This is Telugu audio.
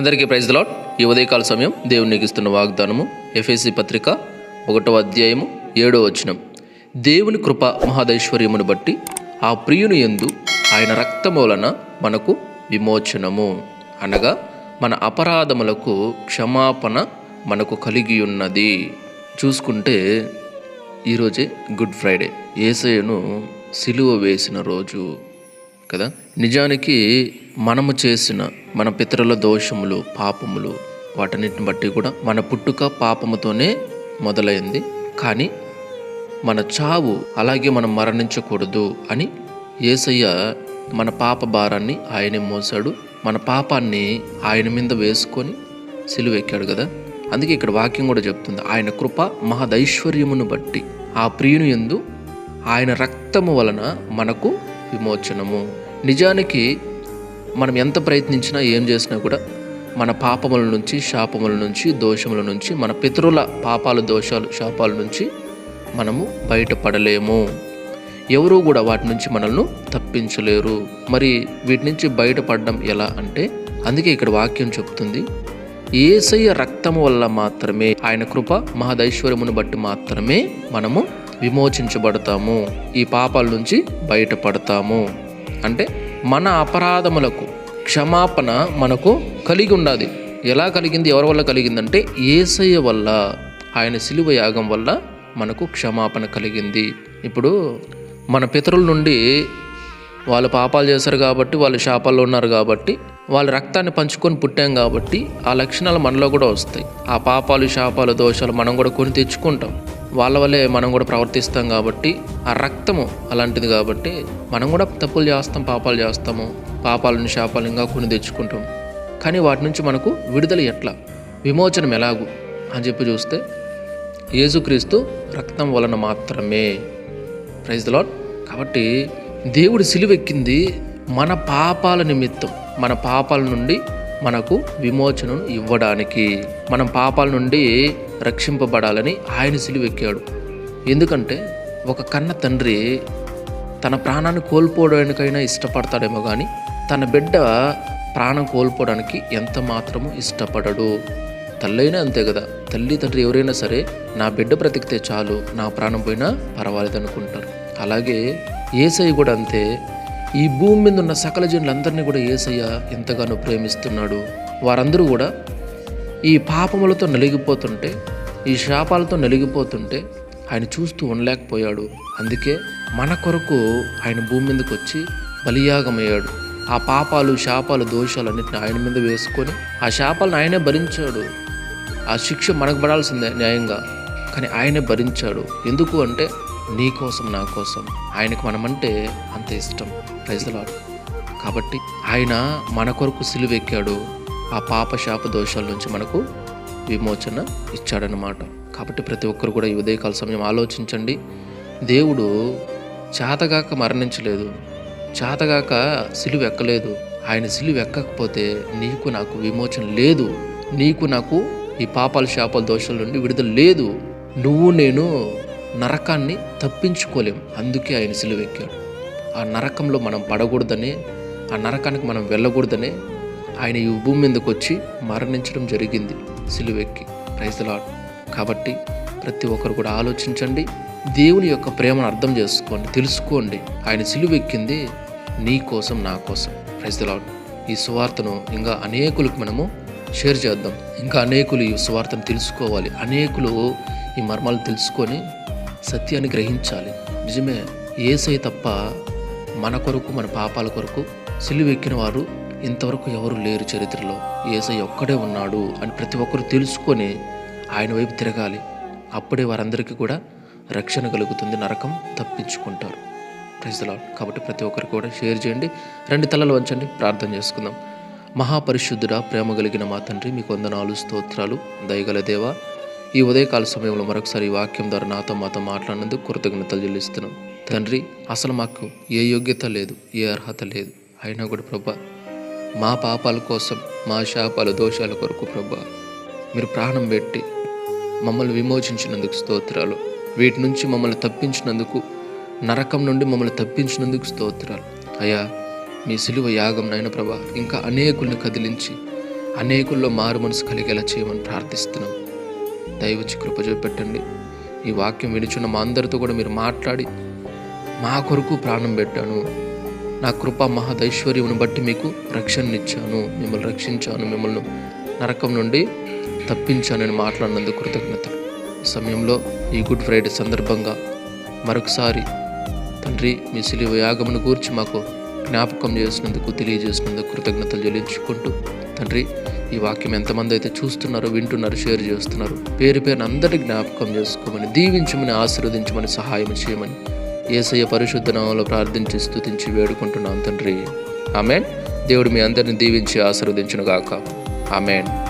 అందరికీ ప్రైజ్ లాట్ ఈ ఉదయకాల సమయం దేవునికి ఇస్తున్న వాగ్దానము ఎఫ్ఎసి పత్రిక ఒకటో అధ్యాయము ఏడో వచనం. దేవుని కృప మహాదైశ్వర్యమును బట్టి ఆ ప్రియుని యందు ఆయన రక్తము వలన మనకు విమోచనము. అనగా మన అపరాధములకు క్షమాపణ మనకు కలిగి ఉన్నది చూసుకుంటే ఈరోజే గుడ్ ఫ్రైడే. ఏసయ్యను సిలువ వేసిన రోజు కదా? నిజానికి మనము చేసిన మన పితరుల దోషములు పాపములు వాటన్నిటిని బట్టి కూడా మన పుట్టుక పాపముతోనే మొదలైంది. కానీ మన చావు అలాగే మనం మరణించకూడదు అని ఏసయ్య మన పాప భారాన్ని ఆయనే మోసాడు. మన పాపాన్ని ఆయన మీద వేసుకొని సిలువెక్కాడు కదా. అందుకే ఇక్కడ వాక్యం కూడా చెప్తుంది. ఆయన కృప మహదైశ్వర్యమును బట్టి ఆ ప్రియుని ఎందు ఆయన రక్తము వలన మనకు విమోచనము. నిజానికి మనం ఎంత ప్రయత్నించినా ఏం చేసినా కూడా మన పాపముల నుంచి శాపముల నుంచి దోషముల నుంచి మన పితరుల పాపాలు దోషాలు శాపాల నుంచి మనము బయటపడలేము. ఎవరూ కూడా వాటి నుంచి మనల్ని తప్పించలేరు. మరి వీటి నుంచి బయటపడడం ఎలా అంటే అందుకే ఇక్కడ వాక్యం చెప్తుంది ఏసయ్య రక్తము వల్ల మాత్రమే ఆయన కృప మహదైశ్వర్యమును బట్టి మాత్రమే మనము విమోచించబడతాము ఈ పాపాల నుంచి బయటపడతాము. అంటే మన అపరాధములకు క్షమాపణ మనకు కలిగి ఉండాలి ఎలా కలిగింది? ఎవరి వల్ల కలిగిందంటే ఏసయ్య వల్ల ఆయన సిలువ యాగం వల్ల మనకు క్షమాపణ కలిగింది. ఇప్పుడు మన పితరుల నుండి వాళ్ళు పాపాలు చేశారు కాబట్టి వాళ్ళు శాపాల్లో ఉన్నారు కాబట్టి వాళ్ళ రక్తాన్ని పంచుకొని పుట్టాం కాబట్టి ఆ లక్షణాలు మనలో కూడా వస్తాయి. ఆ పాపాలు శాపాలు దోషాలు మనం కూడా కొని తెచ్చుకుంటాం. వాళ్ళ వల్లే మనం కూడా ప్రవర్తిస్తాం కాబట్టి ఆ రక్తము అలాంటిది కాబట్టి మనం కూడా తప్పులు చేస్తాం పాపాలు చేస్తాము. పాపాలను శాపాలు ఇంకా కొని తెచ్చుకుంటాం. కానీ వాటి నుంచి మనకు విడుదల ఎట్లా? విమోచనం ఎలాగు? అని చెప్పి చూస్తే యేసుక్రీస్తు రక్తం వలన మాత్రమే. ప్రైజ్ ద లాడ్ కాబట్టి దేవుడు సిలువెక్కింది మన పాపాల నిమిత్తం. మన పాపాల నుండి మనకు విమోచనను ఇవ్వడానికి. మనం పాపాల నుండి రక్షింపబడాలని ఆయన సిలువెక్కాడు. ఎందుకంటే ఒక కన్న తండ్రి తన ప్రాణాన్ని కోల్పోవడానికైనా ఇష్టపడతాడేమో కానీ తన బిడ్డ ప్రాణం కోల్పోవడానికి ఎంత మాత్రము ఇష్టపడడు. తల్లైనా అంతే కదా తల్లి తండ్రి ఎవరైనా సరే నా బిడ్డ బ్రతికితే చాలు నా ప్రాణం పోయినా పర్వాలేదు అనుకుంటారు అలాగే ఏసయ్య కూడా అంతే. ఈ భూమి మీద ఉన్న సకల జనులందరినీ కూడా ఏసయ్య ఎంతగానో ప్రేమిస్తున్నాడు. వారందరూ కూడా ఈ పాపములతో నలిగిపోతుంటే ఈ శాపాలతో నలిగిపోతుంటే ఆయన చూస్తూ ఉండలేకపోయాడు. అందుకే మన కొరకు ఆయన భూమి మీదకి వచ్చి బలియాగమయ్యాడు. ఆ పాపాలు శాపాలు దోషాలన్నింటిని ఆయన మీద వేసుకొని ఆ శాపాలను ఆయనే భరించాడు. ఆ శిక్ష మనకు పడాల్సిందే న్యాయంగా. కానీ ఆయనే భరించాడు. ఎందుకు అంటే నీ కోసం నా కోసం. ఆయనకు మనమంటే అంత ఇష్టం. ప్రజలాడు కాబట్టి ఆయన మన కొరకు సిలువెక్కాడు. ఆ పాప శాప దోషాల నుంచి మనకు విమోచన ఇచ్చాడనమాట కాబట్టి ప్రతి ఒక్కరు కూడా ఈ ఉదయకాల సమయం ఆలోచించండి. దేవుడు చేతగాక మరణించలేదు. చేతగాక సిలువ ఎక్కలేదు. ఆయన సిలువ ఎక్కకపోతే నీకు నాకు విమోచన లేదు. నీకు నాకు ఈ పాపాల శాపాల దోషాల నుండి విడుదల లేదు. నువ్వు నేను నరకాన్ని తప్పించుకోలేం. అందుకే ఆయన సిలువెక్కాడు ఆ నరకంలో మనం పడకూడదని ఆ నరకానికి మనం వెళ్ళకూడదని ఆయన ఈ భూమి మీదకి వచ్చి మరణించడం జరిగింది. సిలువెక్కి. ప్రైజలాడ్ కాబట్టి ప్రతి ఒక్కరు కూడా ఆలోచించండి. దేవుని యొక్క ప్రేమను అర్థం చేసుకోండి తెలుసుకోండి. ఆయన సిలువెక్కింది నీ కోసం నా కోసం. ప్రైజలాడ్ ఈ సువార్తను ఇంకా అనేకులకు మనము షేర్ చేద్దాం. ఇంకా అనేకులు ఈ సువార్తను తెలుసుకోవాలి. అనేకులు ఈ మర్మాలు తెలుసుకొని సత్యాన్ని గ్రహించాలి. నిజమే ఏసై తప్ప మన కొరకు మన పాపాల కొరకు సిలువెక్కిన వారు ఇంతవరకు ఎవరు లేరు చరిత్రలో. ఏసై ఒక్కడే ఉన్నాడు అని ప్రతి ఒక్కరు తెలుసుకొని ఆయన వైపు తిరగాలి. అప్పుడే వారందరికీ కూడా రక్షణ కలుగుతుంది నరకం తప్పించుకుంటారు. ప్రజల కాబట్టి ప్రతి ఒక్కరికి కూడా షేర్ చేయండి రెండు తలలు వంచండి ప్రార్థన చేసుకుందాం. మహాపరిశుద్ధుడ ప్రేమ కలిగిన మా తండ్రి మీకు వందనాలు స్తోత్రాలు. దయగల దేవా ఈ ఉదయకాల సమయంలో మరొకసారి ఈ వాక్యం ద్వారా నాతో మాతో మాట్లాడినందుకు కృతజ్ఞతలు చెల్లిస్తున్నాం. తండ్రి అసలు మాకు ఏ యోగ్యత లేదు ఏ అర్హత లేదు. అయినా కూడా ప్రభా మా పాపాల కోసం మా శాపాల దోషాల కొరకు ప్రభా మీరు ప్రాణం పెట్టి మమ్మల్ని విమోచించినందుకు స్తోత్రాలు. వీటి నుంచి మమ్మల్ని తప్పించినందుకు నరకం నుండి మమ్మల్ని తప్పించినందుకు స్తోత్రాలు. అయ్యా మీ సిలువ యాగం నాయన ప్రభా ఇంకా అనేకుల్ని కదిలించి అనేకుల్లో మారు మనసు కలిగేలా చేయమని ప్రార్థిస్తున్నాం. దయవచ్చి కృప చూపెట్టండి. ఈ వాక్యం వినిచున్న మా అందరితో కూడా మీరు మాట్లాడి మా కొరకు ప్రాణం పెట్టాను. నా కృప మహదైశ్వర్యమును బట్టి మీకు రక్షణనిచ్చాను మిమ్మల్ని రక్షించాను మిమ్మల్ని నరకం నుండి తప్పించానని మాట్లాడినందుకు కృతజ్ఞతలు ఈ సమయంలో ఈ గుడ్ ఫ్రైడే సందర్భంగా మరొకసారి తండ్రి మీ సిలువ యాగమును గూర్చి మాకు జ్ఞాపకం చేసినందుకు తెలియజేసినందుకు కృతజ్ఞతలు చెల్లించుకుంటూ తండ్రి ఈ వాక్యం ఎంతమంది అయితే చూస్తున్నారో వింటున్నారు షేర్ చేస్తున్నారు పేరు పేరున అందరి జ్ఞాపకం చేసుకోమని దీవించమని ఆశీర్వదించమని సహాయం చేయమని ఏసయ్య పరిశుద్ధ నామంలో ప్రార్థించి స్థుతించి వేడుకుంటున్నాం తండ్రి. ఆమెన్. దేవుడు మీ అందరిని దీవించి ఆశీర్వదించును గాక ఆమెన్.